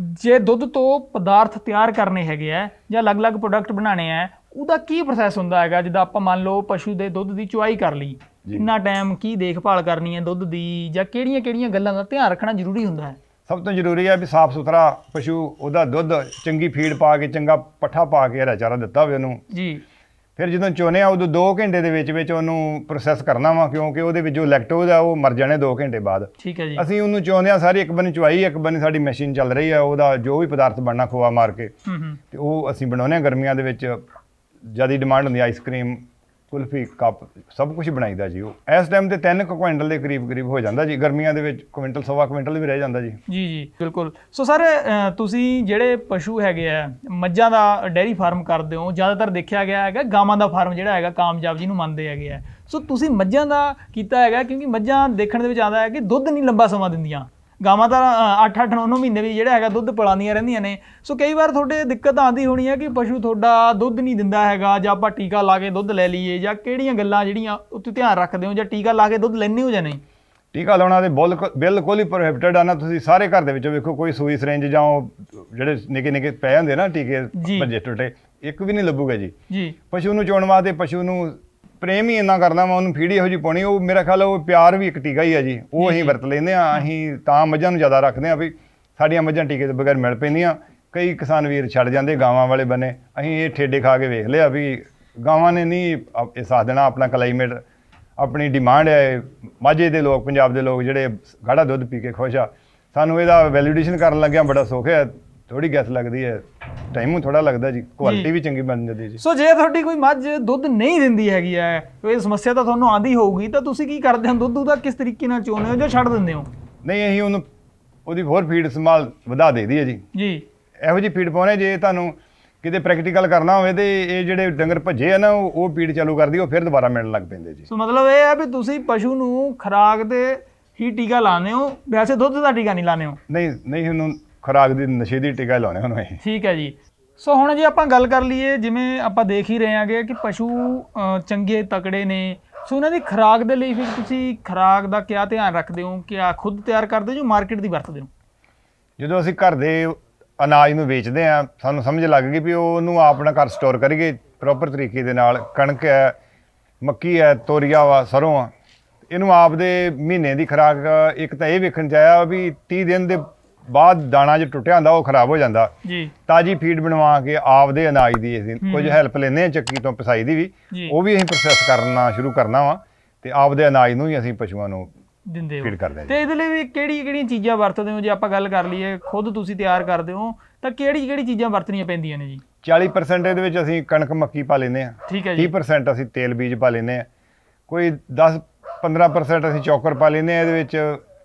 ਜੇ ਦੁੱਧ ਤੋਂ ਪਦਾਰਥ ਤਿਆਰ ਕਰਨੇ ਹੈਗੇ ਆ ਜਾਂ ਅਲੱਗ-ਅਲੱਗ ਪ੍ਰੋਡਕਟ ਬਣਾਉਣੇ ਆ ਉਹਦਾ ਕੀ ਪ੍ਰੋਸੈਸ ਹੁੰਦਾ ਹੈਗਾ? ਜਿੱਦਾਂ ਆਪਾਂ ਮੰਨ ਲਓ ਪਸ਼ੂ ਦੇ ਦੁੱਧ ਦੀ ਚੁਆਈ ਕਰ ਲਈ। ਕਿੰਨਾ ਟਾਈਮ ਕੀ ਦੇਖਭਾਲ ਕਰਨੀ ਹੈ ਦੁੱਧ ਦੀ ਜਾਂ ਕਿਹੜੀਆਂ-ਕਿਹੜੀਆਂ ਗੱਲਾਂ ਦਾ ਧਿਆਨ ਰੱਖਣਾ ਜ਼ਰੂਰੀ ਹੁੰਦਾ ਹੈ? ਸਭ ਤੋਂ ਜ਼ਰੂਰੀ ਹੈ ਵੀ ਸਾਫ਼ ਸੁਥਰਾ ਪਸ਼ੂ ਉਹਦਾ ਦੁੱਧ ਚੰਗੀ ਫੀਡ ਪਾ ਕੇ ਚੰਗਾ ਪੱਠਾ ਪਾ ਕੇ ਹਰਾ ਚਾਰਾ ਦਿੱਤਾ ਹੋਵੇ ਉਹਨੂੰ। ਜੀ। ਫਿਰ ਜਦੋਂ ਚੋਨੇ ਆ ਉਦੋਂ 2 ਘੰਟੇ ਦੇ ਵਿੱਚ ਵਿੱਚ ਉਹਨੂੰ ਪ੍ਰੋਸੈਸ ਕਰਨਾ ਵਾ ਕਿਉਂਕਿ ਉਹਦੇ ਵਿੱਚ ਜੋ ਲੈਕਟੋਜ਼ ਆ ਉਹ ਮਰ ਜਾਣੇ 2 ਘੰਟੇ ਬਾਅਦ। ਠੀਕ ਹੈ ਜੀ। ਅਸੀਂ ਉਹਨੂੰ ਚਾਹੁੰਦੇ ਆ ਸਾਰੀ ਇੱਕ ਬੰਨੀ ਚੁਆਈ ਇੱਕ ਬੰਨੀ ਸਾਡੀ ਮਸ਼ੀਨ ਚੱਲ ਰਹੀ ਆ ਉਹਦਾ ਜੋ ਵੀ ਪਦਾਰਥ ਬਣਨਾ ਖੋਆ ਮਾਰ ਕੇ। ਹੂੰ ਹੂੰ। ਤੇ ਉਹ ਅਸੀਂ ਬਣਾਉਂਦੇ ਆ ਗਰਮੀਆਂ ਦੇ ਵਿੱਚ ਜ਼ਿਆਦਾ ਡਿਮਾਂਡ ਹੁੰਦੀ ਆਈਸਕ੍ਰੀਮ ਕੁਲਫੀ ਕੱਪ, ਸਭ ਕੁਝ ਬਣਾਈਦਾ ਜੀ ਉਹ। ਇਸ ਟਾਈਮ ਤੇ 3 ਕੁਇੰਟਲ ਦੇ ਕਰੀਬ ਕਰੀਬ ਹੋ ਜਾਂਦਾ ਜੀ, ਗਰਮੀਆਂ ਦੇ ਵਿੱਚ ਕੁਇੰਟਲ, ਸਵਾ ਕੁਇੰਟਲ ਵੀ ਰਹਿ ਜਾਂਦਾ ਜੀ। ਜੀ ਜੀ, ਬਿਲਕੁਲ। ਸੋ ਸਰ ਤੁਸੀਂ ਜਿਹੜੇ ਪਸ਼ੂ ਹੈਗੇ ਆ, ਮੱਝਾਂ ਦਾ ਡੇਅਰੀ ਫਾਰਮ ਕਰਦੇ ਹੋ, ਜ਼ਿਆਦਾਤਰ ਦੇਖਿਆ ਗਿਆ ਹੈਗਾ, ਗਾਵਾਂ ਦਾ ਫਾਰਮ ਜਿਹੜਾ ਹੈਗਾ, ਕਾਮਯਾਬ ਜੀ ਨੂੰ ਮੰਨਦੇ ਹੈਗੇ ਆ। ਸੋ ਤੁਸੀਂ ਮੱਝਾਂ ਦਾ ਕੀਤਾ ਹੈਗਾ, ਕਿਉਂਕਿ ਮੱਝਾਂ ਦੇਖਣ ਦੇ ਵਿੱਚ ਆਉਂਦਾ ਹੈ ਕਿ ਦੁੱਧ ਨਹੀਂ ਲੰਬਾ ਸਮਾਂ ਦਿੰਦੀਆਂ। ਗਾਵਾਂ ਤਾਂ 8-8 9 ਮਹੀਨੇ ਵੀ ਜਿਹੜਾ ਹੈਗਾ ਦੁੱਧ ਪਿਲਾਉਂਦੀਆਂ ਰਹਿੰਦੀਆਂ ਨੇ। ਸੋ ਕਈ ਵਾਰ ਤੁਹਾਡੇ ਦਿੱਕਤ ਆਉਂਦੀ ਹੋਣੀ ਹੈ ਕਿ ਪਸ਼ੂ ਤੁਹਾਡਾ ਦੁੱਧ ਨਹੀਂ ਦਿੰਦਾ ਹੈਗਾ ਜਾਂ ਆਪਾਂ ਟੀਕਾ ਲਾ ਕੇ ਦੁੱਧ ਲੈ ਲਈਏ ਜਾਂ ਕਿਹੜੀਆਂ ਗੱਲਾਂ ਜਿਹੜੀਆਂ ਉੱਤੇ ਧਿਆਨ ਰੱਖਦੇ ਹੋ ਜਾਂ ਟੀਕਾ ਲਾ ਕੇ ਦੁੱਧ ਲੈਂਦੇ ਹੋ ਜਾਂ ਨਹੀਂ? ਟੀਕਾ ਲਾਉਣਾ ਤੇ ਬਿਲਕੁਲ ਬਿਲਕੁਲ ਹੀ ਪ੍ਰੋਹਿਬਿਟਡ ਆ ਨਾ ਤੁਸੀਂ ਸਾਰੇ ਘਰ ਦੇ ਵਿੱਚ ਵੇਖੋ ਕੋਈ ਸੂਈ ਸਿਰੰਜ ਜਾਂ ਉਹ ਜਿਹੜੇ ਨਿੱਕੇ ਨਿੱਕੇ ਪਏ ਹੁੰਦੇ ਨਾ ਟੀਕੇ ਜੀ। ਭੱਜੇ ਟੁੱਟੇ ਇੱਕ ਵੀ ਨਹੀਂ ਲੱਭੂਗਾ ਜੀ। ਜੀ। ਪਸ਼ੂ ਨੂੰ ਚੋਣ ਵਾਸਤੇ ਪਸ਼ੂ ਨੂੰ ਪ੍ਰੇਮ ਹੀ ਇੰਨਾ ਕਰਨਾ ਵਾ ਉਹਨੂੰ ਫੀਡ ਇਹੋ ਜਿਹੀ ਪਾਉਣੀ ਉਹ ਮੇਰਾ ਖਿਆਲ ਉਹ ਪਿਆਰ ਵੀ ਇੱਕ ਟੀਕਾ ਹੀ ਆ ਜੀ। ਉਹ ਅਸੀਂ ਵਰਤ ਲੈਂਦੇ ਆ ਅਸੀਂ ਤਾਂ ਮੱਝਾਂ ਨੂੰ ਜ਼ਿਆਦਾ ਰੱਖਦੇ ਆ ਵੀ ਸਾਡੀਆਂ ਮੱਝਾਂ ਟੀਕੇ ਤੋਂ ਬਗੈਰ ਮਿਲ ਪੈਂਦੀਆਂ। ਕਈ ਕਿਸਾਨ ਵੀਰ ਛੱਡ ਜਾਂਦੇ ਗਾਵਾਂ ਵਾਲੇ ਬੰਨੇ। ਅਸੀਂ ਇਹ ਠੇਡੇ ਖਾ ਕੇ ਵੇਖ ਲਿਆ ਵੀ ਗਾਵਾਂ ਨੇ ਨਹੀਂ ਇਹ ਸਾਥ ਦੇਣਾ ਆਪਣਾ ਕਲਾਈਮੇਟ ਆਪਣੀ ਡਿਮਾਂਡ ਹੈ ਮਾਝੇ ਦੇ ਲੋਕ ਪੰਜਾਬ ਦੇ ਲੋਕ ਜਿਹੜੇ ਗਾੜਾ ਦੁੱਧ ਪੀ ਕੇ ਖੁਸ਼ ਆ। ਸਾਨੂੰ ਇਹਦਾ ਵੈਲਿਡੇਸ਼ਨ ਕਰਨ ਲੱਗਿਆ ਬੜਾ ਸੁੱਖ ਹੈ। ਥੋੜੀ ਗੈਸ ਲੱਗਦੀ ਹੈ। ਟਾਈਮ ਥੋੜਾ ਲੱਗਦਾ ਜੀ। ਕੁਆਲਿਟੀ ਵੀ ਚੰਗੀ ਬਣ ਜਾਂਦੀ ਜੀ। ਸੋ ਜੇ ਤੁਹਾਡੀ ਕੋਈ ਮੱਝ ਦੁੱਧ ਨਹੀਂ ਦਿੰਦੀ ਹੈਗੀ ਹੈ ਤੇ ਇਹ ਸਮੱਸਿਆ ਤਾਂ ਤੁਹਾਨੂੰ ਆਂਦੀ ਹੋਊਗੀ ਤਾਂ ਤੁਸੀਂ ਕੀ ਕਰਦੇ ਹੋ? ਦੁੱਧ ਉਹਦਾ ਕਿਸ ਤਰੀਕੇ ਨਾਲ ਚੋਣਦੇ ਹੋ ਜਾਂ ਛੱਡ ਦਿੰਦੇ ਹੋ? ਨਹੀਂ ਅਸੀਂ ਉਹਨੂੰ ਉਹਦੀ ਹੋਰ ਫੀਡ ਸੰਭਾਲ ਵਧਾ ਦੇਦੀ ਹੈ ਜੀ। ਜੀ। ਇਹੋ ਜੀ ਫੀਡ ਪਾਉਣੇ ਜੇ ਤੁਹਾਨੂੰ ਕਿਤੇ ਪ੍ਰੈਕਟੀਕਲ ਕਰਨਾ ਹੋਵੇ ਤੇ ਇਹ ਜਿਹੜੇ ਡੰਗਰ ਭੱਜੇ ਆ ਨਾ ਉਹ ਉਹ ਫੀਡ ਚਾਲੂ ਕਰਦੀ ਉਹ ਫਿਰ ਦੁਬਾਰਾ ਮਿਲਣ ਲੱਗ ਪੈਂਦੇ ਜੀ। ਸੋ ਮਤਲਬ ਇਹ ਹੈ ਵੀ ਤੁਸੀਂ ਪਸ਼ੂ ਨੂੰ ਖੁਰਾਕ ਦੇ ਹੀ ਟੀਕਾ ਲਾਉਂਦੇ ਹੋ ਵੈਸੇ ਦੁੱਧ ਦਾ ਟੀਕਾ ਨਹੀਂ ਲਾਉਂਦੇ ਹੋ? ਨਹੀਂ ਨਹੀਂ ਉਹਨੂੰ ਖੁਰਾਕ ਦੀ ਨਸ਼ੇ ਦੀ ਟਿਕਾ ਲਾਉਣੇ ਉਹਨੂੰ ਅਸੀਂ। ਠੀਕ ਹੈ ਜੀ। ਸੋ ਹੁਣ ਜੇ ਆਪਾਂ ਗੱਲ ਕਰ ਲਈਏ ਜਿਵੇਂ ਆਪਾਂ ਦੇਖ ਹੀ ਰਹੇ ਹਾਂਗੇ ਕਿ ਪਸ਼ੂ ਅ, ਚੰਗੇ ਤਕੜੇ ਨੇ। ਸੋ ਉਹਨਾਂ ਦੀ ਖੁਰਾਕ ਦੇ ਲਈ ਫਿਰ ਤੁਸੀਂ ਖੁਰਾਕ ਦਾ ਕਿਆ ਧਿਆਨ ਰੱਖਦੇ ਹੋ? ਕਿ ਆ ਖੁਦ ਤਿਆਰ ਕਰਦੇ ਹੋ ਜਾਂ ਮਾਰਕੀਟ ਦੀ ਵਰਤਦੇ ਹੋ? ਜਦੋਂ ਅਸੀਂ ਘਰ ਦੇ ਅਨਾਜ ਨੂੰ ਵੇਚਦੇ ਆ ਸਾਨੂੰ ਸਮਝ ਲੱਗ ਗਈ ਵੀ ਉਹਨੂੰ ਆਪਣਾ ਘਰ ਸਟੋਰ ਕਰੀਏ। ਪ੍ਰੋਪਰ ਤਰੀਕੇ ਦੇ ਨਾਲ ਕਣਕ ਹੈ ਮੱਕੀ ਹੈ ਤੋਰੀਆ ਵਾ ਸਰੋਂ ਆ। ਇਹਨੂੰ ਆਪਦੇ ਮਹੀਨੇ ਦੀ ਖੁਰਾਕ ਇੱਕ ਤਾਂ ਇਹ ਵੇਖਣ ਚ ਆਇਆ ਵੀ 30 ਦਿਨ ਦੇ ਬਾਅਦ ਦਾਣਾ ਜੇ ਟੁੱਟਿਆ ਹੁੰਦਾ ਉਹ ਖਰਾਬ ਹੋ ਜਾਂਦਾ। ਜੀ। ਤਾਜੀ ਫੀਡ ਬਣਵਾ ਕੇ ਆਪਦੇ ਅਨਾਜ ਦੀ ਅਸੀਂ ਕੁਝ ਹੈਲਪ ਲੈਂਦੇ ਆ ਚੱਕੀ ਤੋਂ ਪਸਾਈ ਦੀ ਵੀ। ਉਹ ਵੀ ਅਸੀਂ ਪ੍ਰੋਸੈਸ ਕਰਨਾ ਸ਼ੁਰੂ ਕਰਨਾ ਵਾ ਤੇ ਆਪਦੇ ਅਨਾਜ ਨੂੰ ਹੀ ਅਸੀਂ ਪਸ਼ੂਆਂ ਨੂੰ ਦਿੰਦੇ ਹੋ। ਤੇ ਇਹਦੇ ਲਈ ਵੀ ਕਿਹੜੀ ਕਿਹੜੀਆਂ ਚੀਜ਼ਾਂ ਵਰਤਦੇ ਹੋ? ਜੇ ਆਪਾਂ ਗੱਲ ਕਰ ਲਈਏ ਖੁਦ ਤੁਸੀਂ ਤਿਆਰ ਕਰਦੇ ਹੋ ਤਾਂ ਕਿਹੜੀ ਕਿਹੜੀ ਚੀਜ਼ਾਂ ਵਰਤਣੀਆਂ ਪੈਂਦੀਆਂ ਨੇ ਜੀ? 40% ਇਹਦੇ ਵਿੱਚ ਅਸੀਂ ਕਣਕ ਮੱਕੀ ਪਾ ਲੈਂਦੇ ਆ ਠੀਕ ਹੈ ਜੀ। 30% ਅਸੀਂ ਤੇਲ ਬੀਜ ਪਾ ਲੈਂਦੇ ਆ ਕੋਈ 10 15% ਅਸੀਂ ਚੌਕਰ ਪਾ ਲੈਂਦੇ ਆ ਇਹਦੇ ਵਿੱਚ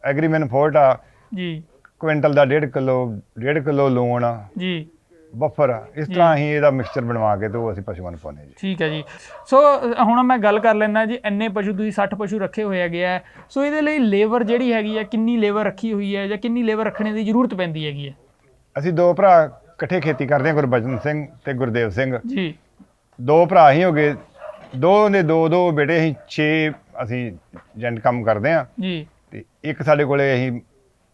ਐਗਰੀਮੈਨ ਫੋਰਟ ਆ। ਜੀ। ਕੁਇੰਟਲ ਦਾ 1.5 ਕਿਲੋ 1.5 ਕਿਲੋ ਲੂਣ ਆ ਜੀ। ਬਫਰ ਆ ਇਸ ਤਰ੍ਹਾਂ ਅਸੀਂ ਇਹਦਾ ਮਿਕਸਚਰ ਬਣਵਾ ਕੇ ਤੇ ਉਹ ਅਸੀਂ ਪਸ਼ੂਆਂ ਨੂੰ ਪਾਉਂਦੇ ਜੀ। ਠੀਕ ਹੈ ਜੀ। ਸੋ ਅ, ਹੁਣ ਮੈਂ ਗੱਲ ਕਰ ਲੈਣਾ ਜੀ ਇੰਨੇ ਪਸ਼ੂ ਤੁਸੀਂ 60 ਪਸ਼ੂ ਰੱਖੇ ਹੋਏ ਹੈਗੇ ਆ। ਸੋ ਇਹਦੇ ਲਈ ਲੇਬਰ ਜਿਹੜੀ ਹੈਗੀ ਆ ਕਿੰਨੀ ਲੇਬਰ ਰੱਖੀ ਹੋਈ ਹੈ ਜਾਂ ਕਿੰਨੀ ਲੇਬਰ ਰੱਖਣੇ ਦੀ ਜ਼ਰੂਰਤ ਪੈਂਦੀ ਹੈਗੀ ਹੈ? ਅਸੀਂ ਦੋ ਭਰਾ ਇਕੱਠੇ ਖੇਤੀ ਕਰਦੇ ਹਾਂ ਗੁਰਬਚਨ ਸਿੰਘ ਤੇ ਗੁਰਦੇਵ ਸਿੰਘ। ਜੀ। ਦੋ ਭਰਾ ਹੀ ਹੋ ਗਏ ਦੋ ਦੇ ਦੋ ਦੋ ਬੇਟੇ ਅਸੀਂ 6 ਅਸੀਂ ਏਜੰਟ ਕੰਮ ਕਰਦੇ ਆ ਜੀ। ਤੇ ਇੱਕ ਸਾਡੇ ਕੋਲੇ ਅਸੀਂ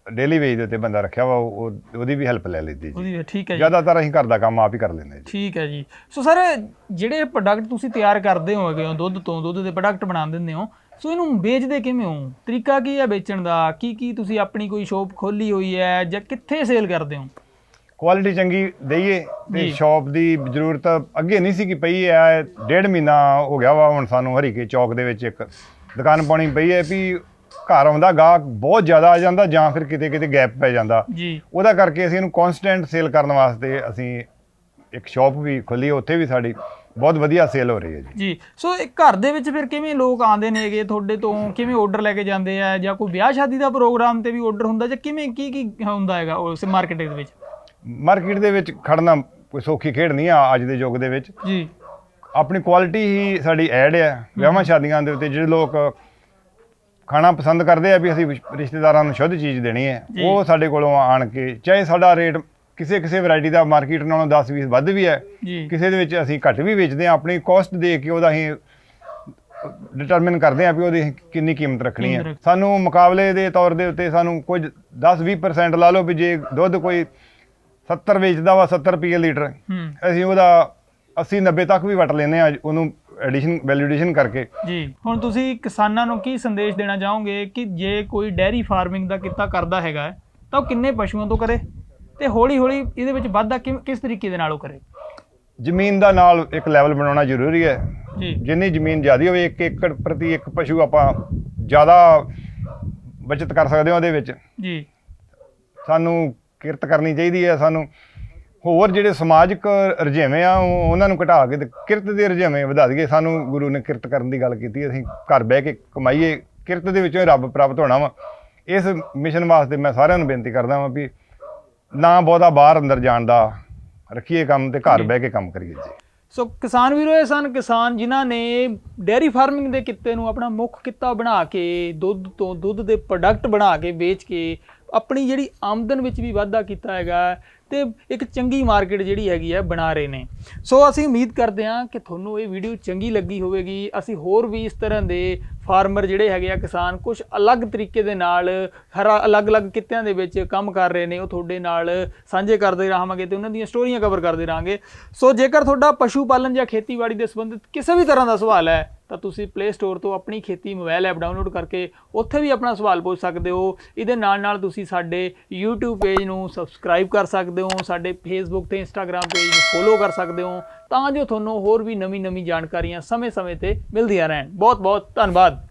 ਡੇਲੀ ਵੇਜ ਦੇ ਉੱਤੇ ਬੰਦਾ ਰੱਖਿਆ ਵਾ ਉਹ ਉਹ- ਉਹਦੀ ਵੀ ਹੈਲਪ ਲੈ ਲੈਂਦੀ ਜੀ। ਉਹਦੀ ਠੀਕ ਹੈ ਜੀ। ਜ਼ਿਆਦਾਤਰ ਅਸੀਂ ਘਰ ਦਾ ਕੰਮ ਆਪ ਹੀ ਕਰ ਲੈਂਦੇ ਜੀ। ਠੀਕ ਹੈ ਜੀ। ਸੋ ਸਰ ਜਿਹੜੇ ਪ੍ਰੋਡਕਟ ਤੁਸੀਂ ਤਿਆਰ ਕਰਦੇ ਹੋਗੇ ਹੋ ਦੁੱਧ ਤੋਂ ਦੁੱਧ ਦੇ ਪ੍ਰੋਡਕਟ ਬਣਾ ਦਿੰਦੇ ਹੋ ਸੋ ਇਹਨੂੰ ਵੇਚਦੇ ਕਿਵੇਂ ਹੋ? ਤਰੀਕਾ ਕੀ ਹੈ ਵੇਚਣ ਦਾ? ਕੀ ਕੀ ਤੁਸੀਂ ਆਪਣੀ ਕੋਈ ਸ਼ੋਪ ਖੋਲੀ ਹੋਈ ਹੈ ਜਾਂ ਕਿੱਥੇ ਸੇਲ ਕਰਦੇ ਹੋ? ਕੁਆਲਿਟੀ ਚੰਗੀ ਦਈਏ ਤੇ। ਸ਼ਾਪ ਦੀ ਜ਼ਰੂਰਤ ਅੱਗੇ ਨਹੀਂ ਸੀ ਕਿ ਪਈ ਹੈ ਡੇਢ ਮਹੀਨਾ ਹੋ ਗਿਆ ਵਾ ਹੁਣ ਸਾਨੂੰ ਹਰੀਕੇ ਚੌਕ ਦੇ ਵਿੱਚ ਇੱਕ ਦੁਕਾਨ ਪਾਉਣੀ ਪਈ ਹੈ ਵੀ ਘਰ ਆਉਂਦਾ ਗਾਹਕ ਬਹੁਤ ਜ਼ਿਆਦਾ ਆ ਜਾਂਦਾ ਜਾਂ ਫਿਰ ਕਿਤੇ ਕਿਤੇ ਗੈਪ ਪੈ ਜਾਂਦਾ। ਜੀ। ਉਹਦਾ ਕਰਕੇ ਅਸੀਂ ਇਹਨੂੰ ਕਨਸਟੈਂਟ ਸੇਲ ਕਰਨ ਵਾਸਤੇ ਅਸੀਂ ਇੱਕ ਸ਼ਾਪ ਵੀ ਖੋਲੀ ਉੱਥੇ ਵੀ ਸਾਡੀ ਬਹੁਤ ਵਧੀਆ ਸੇਲ ਹੋ ਰਹੀ ਹੈ ਜੀ। ਜੀ। ਸੋ ਇਹ ਘਰ ਦੇ ਵਿੱਚ ਫਿਰ ਕਿਵੇਂ ਲੋਕ ਆਉਂਦੇ ਨੇਗੇ ਤੁਹਾਡੇ ਤੋਂ? ਕਿਵੇਂ ਆਰਡਰ ਲੈ ਕੇ ਜਾਂਦੇ ਆ? ਜਾਂ ਕੋਈ ਵਿਆਹ ਸ਼ਾਦੀ ਦਾ ਪ੍ਰੋਗਰਾਮ ਤੇ ਵੀ ਆਰਡਰ ਹੁੰਦਾ ਜਾਂ ਕਿਵੇਂ ਕੀ ਕੀ ਹੁੰਦਾ ਹੈਗਾ ਉਸ ਮਾਰਕੀਟ ਦੇ ਵਿੱਚ? ਮਾਰਕੀਟ ਦੇ ਵਿੱਚ ਖੜਨਾ ਕੋਈ ਸੌਖੀ ਖੇਡ ਨਹੀਂ ਆ ਅੱਜ ਦੇ ਯੁੱਗ ਦੇ ਵਿੱਚ। ਜੀ। ਆਪਣੀ ਕੁਆਲਿਟੀ ਹੀ ਸਾਡੀ ਐਡ ਹੈ ਵਿਆਹਾਂ ਸ਼ਾਦੀਆਂ ਦੇ ਉੱਤੇ ਜਿਹੜੇ ਲੋਕ ਖਾਣਾ ਪਸੰਦ ਕਰਦੇ ਆ ਵੀ ਅਸੀਂ ਰਿਸ਼ਤੇਦਾਰਾਂ ਨੂੰ ਸ਼ੁੱਧ ਚੀਜ਼ ਦੇਣੀ ਹੈ। ਉਹ ਸਾਡੇ ਕੋਲੋਂ ਆਣ ਕੇ ਚਾਹੇ ਸਾਡਾ ਰੇਟ ਕਿਸੇ ਕਿਸੇ ਵੈਰਾਈਟੀ ਦਾ ਮਾਰਕੀਟ ਨਾਲੋਂ 10 20 ਵੱਧ ਵੀ ਹੈ ਕਿਸੇ ਦੇ ਵਿੱਚ ਅਸੀਂ ਘੱਟ ਵੀ ਵੇਚਦੇ ਆ ਆਪਣੀ ਕਾਸਟ ਦੇ ਕੇ ਉਹਦਾ ਅਸੀਂ ਡਿਟਰਮਿਨ ਕਰਦੇ ਆ ਵੀ ਉਹਦੀ ਕਿੰਨੀ ਕੀਮਤ ਰੱਖਣੀ ਹੈ। ਸਾਨੂੰ ਮੁਕਾਬਲੇ ਦੇ ਤੌਰ ਦੇ ਉੱਤੇ ਸਾਨੂੰ ਕੁਝ 10 20% ਲਾ ਲਓ ਵੀ ਜੇ ਦੁੱਧ ਕੋਈ 70 ਵੇਚਦਾ ਵਾ 70 ਰੁਪਏ ਲੀਟਰ ਅਸੀਂ ਉਹਦਾ 80 90 ਤੱਕ ਵੀ ਵਟ ਲੈਂਦੇ ਆ ਉਹਨੂੰ ਐਡੀਸ਼ਨ ਵੈਲਿਡੇਸ਼ਨ ਕਰਕੇ। ਜੀ। ਹੁਣ ਤੁਸੀਂ ਕਿਸਾਨਾਂ ਨੂੰ ਕੀ ਸੰਦੇਸ਼ ਦੇਣਾ ਚਾਹੋਗੇ ਕਿ ਜੇ ਕੋਈ ਡੈਰੀ ਫਾਰਮਿੰਗ ਦਾ ਕਿੱਤਾ ਕਰਦਾ ਹੈਗਾ ਤਾਂ ਉਹ ਕਿੰਨੇ ਪਸ਼ੂਆਂ ਤੋਂ ਕਰੇ? ਤੇ ਹੌਲੀ ਹੌਲੀ ਇਹਦੇ ਵਿੱਚ ਵਾਧਾ ਕਿਸ ਤਰੀਕੇ ਦੇ ਨਾਲ ਉਹ ਕਰੇ? ਜ਼ਮੀਨ ਦਾ ਨਾਲ ਇੱਕ ਲੈਵਲ ਬਣਾਉਣਾ ਜ਼ਰੂਰੀ ਹੈ। ਜੀ। ਜਿੰਨੀ ਜ਼ਮੀਨ ਜ਼ਿਆਦੀ ਹੋਵੇ 1 ਏਕੜ ਪ੍ਰਤੀ ਇੱਕ ਪਸ਼ੂ ਆਪਾਂ ਜ਼ਿਆਦਾ ਬਚਤ ਕਰ ਸਕਦੇ ਹਾਂ ਉਹਦੇ ਵਿੱਚ। ਜੀ। ਸਾਨੂੰ ਕਿਰਤ ਕਰਨੀ ਚਾਹੀਦੀ ਹੈ ਸਾਨੂੰ ਹੋਰ ਜਿਹੜੇ ਸਮਾਜਿਕ ਰੁਝੇਵੇਂ ਆ ਉਹ- ਉਹਨਾਂ ਨੂੰ ਘਟਾ ਕੇ ਤੇ ਕਿਰਤ ਦੇ ਰੁਝੇਵੇਂ ਵਧਾ ਦਈਏ। ਸਾਨੂੰ ਗੁਰੂ ਨੇ ਕਿਰਤ ਕਰਨ ਦੀ ਗੱਲ ਕੀਤੀ ਅਸੀਂ ਘਰ ਬਹਿ ਕੇ ਕਮਾਈਏ। ਕਿਰਤ ਦੇ ਵਿੱਚੋਂ ਹੀ ਰੱਬ ਪ੍ਰਾਪਤ ਹੋਣਾ ਵਾ। ਇਸ ਮਿਸ਼ਨ ਵਾਸਤੇ ਮੈਂ ਸਾਰਿਆਂ ਨੂੰ ਬੇਨਤੀ ਕਰਦਾ ਵਾਂ ਵੀ ਨਾ ਬਹੁਤਾ ਬਾਹਰ ਅੰਦਰ ਜਾਣ ਦਾ ਰੱਖੀਏ ਕੰਮ ਤੇ ਘਰ ਬਹਿ ਕੇ ਕੰਮ ਕਰੀਏ ਜੀ। ਸੋ ਕਿਸਾਨ ਵੀਰੋ ਇਹ ਸਨ ਕਿਸਾਨ ਜਿਨ੍ਹਾਂ ਨੇ ਡੇਅਰੀ ਫਾਰਮਿੰਗ ਦੇ ਕਿੱਤੇ ਨੂੰ ਆਪਣਾ ਮੁੱਖ ਕਿੱਤਾ ਬਣਾ ਕੇ ਦੁੱਧ ਤੋਂ ਦੁੱਧ ਦੇ ਪ੍ਰੋਡਕਟ ਬਣਾ ਕੇ ਵੇਚ ਕੇ ਆਪਣੀ ਜਿਹੜੀ ਆਮਦਨ ਵਿੱਚ ਵੀ ਵਾਧਾ ਕੀਤਾ ਹੈਗਾ ਤੇ ਇੱਕ ਚੰਗੀ ਮਾਰਕੀਟ ਜਿਹੜੀ ਹੈਗੀ ਹੈ ਬਣਾ ਰਹੇ ਨੇ। ਸੋ ਅਸੀਂ ਉਮੀਦ ਕਰਦੇ ਹਾਂ ਕਿ ਤੁਹਾਨੂੰ ਇਹ ਵੀਡੀਓ ਚੰਗੀ ਲੱਗੀ ਹੋਵੇਗੀ। ਅਸੀਂ ਹੋਰ ਵੀ ਇਸ ਤਰ੍ਹਾਂ ਦੇ ਫਾਰਮਰ ਜਿਹੜੇ ਹੈਗੇ ਆ, ਕਿਸਾਨ ਕੁਝ ਅਲੱਗ ਤਰੀਕੇ ਦੇ ਨਾਲ, ਹਰ ਅਲੱਗ-ਅਲੱਗ ਕਿੱਤਿਆਂ ਦੇ ਵਿੱਚ ਕੰਮ ਕਰ ਰਹੇ ਨੇ, ਉਹ ਤੁਹਾਡੇ ਨਾਲ ਸਾਂਝੇ ਕਰਦੇ ਰਹਾਂਗੇ ਤੇ ਉਹਨਾਂ ਦੀਆਂ ਸਟੋਰੀਆਂ ਕਵਰ ਕਰਦੇ ਰਹਾਂਗੇ। ਸੋ ਜੇਕਰ ਤੁਹਾਡਾ ਪਸ਼ੂ ਪਾਲਣ ਜਾਂ ਖੇਤੀਬਾੜੀ ਦੇ ਸੰਬੰਧਿਤ ਕਿਸੇ ਵੀ ਤਰ੍ਹਾਂ ਦਾ ਸਵਾਲ ਹੈ ਤਾਂ ਤੁਸੀਂ ਪਲੇ ਸਟੋਰ ਤੋਂ ਆਪਣੀ ਖੇਤੀ ਮੋਬਾਈਲ ਐਪ ਡਾਊਨਲੋਡ ਕਰਕੇ ਉੱਥੇ ਵੀ ਆਪਣਾ ਸਵਾਲ ਪੁੱਛ ਸਕਦੇ ਹੋ। ਇਹਦੇ ਨਾਲ ਨਾਲ ਤੁਸੀਂ ਸਾਡੇ YouTube ਪੇਜ ਨੂੰ ਸਬਸਕ੍ਰਾਈਬ ਕਰ ਸਕਦੇ ਹੋ, ਸਾਡੇ Facebook ਤੇ Instagram ਪੇਜ ਨੂੰ ਫੋਲੋ ਕਰ ਸਕਦੇ ਹੋ, ਤਾਂ ਜੋ ਤੁਹਾਨੂੰ ਹੋਰ ਵੀ ਨਵੀਂ-ਨਵੀਂ ਜਾਣਕਾਰੀਆਂ ਸਮੇਂ-ਸਮੇਂ ਤੇ ਮਿਲਦੀਆਂ ਰਹਿਣ। ਬਹੁਤ-ਬਹੁਤ ਧੰਨਵਾਦ।